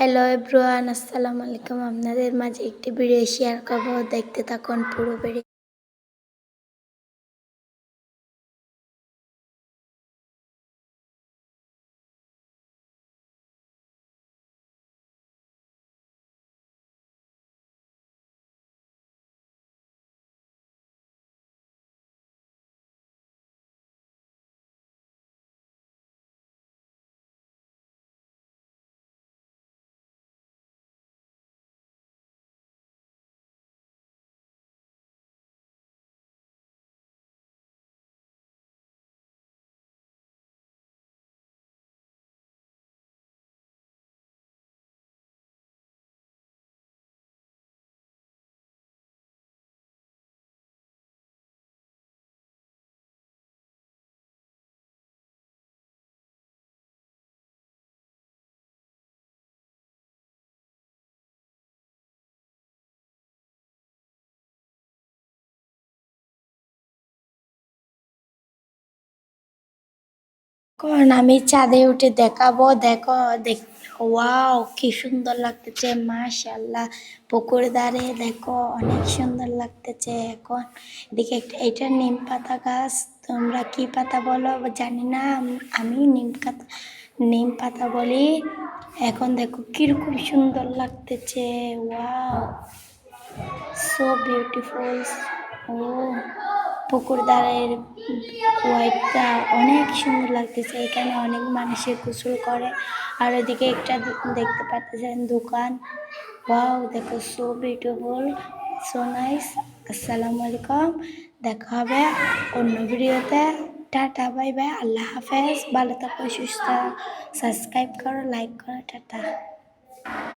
Hello এব্রুয়ান আসসালামু আলাইকুম আপনাদের মাঝে একটি ভিডিও শেয়ার করব। দেখতে থাকুন পুরো ভিডিও এখন আমি চাঁদে উঠে দেখাবো, দেখো, দেখ, ওয়াও, কি সুন্দর লাগতেছে, মাশাআল্লাহ, পুকুর ধারে, দেখো, অনেক সুন্দর লাগতেছে এখন। এদিকে এটা নিম পাতা গাছ, তোমরা কি পাতা বলো? জানি না, আমি নিম পাতা নিম পাতা বলি, এখন দেখো, কীরকম সুন্দর লাগতেছে, ওয়াও সো বিউটিফুল ও। পুকুর ধারের হোয়াইটটা অনেক সুন্দর লাগতেছে। এখানে অনেক মানুষে গোসল করে। আর ওদিকে একটা দেখতে পাচ্ছেন দোকান। ওয়াও, দেখো সো বিউটিফুল সো নাইস আসসালামু আলাইকুম। দেখা হবে অন্য ভিডিওতে। টাটা, বাই বাই, আল্লাহ হাফেজ। ভালো থাকো, সুস্থ। সাবস্ক্রাইব করো, লাইক করো, টাটা।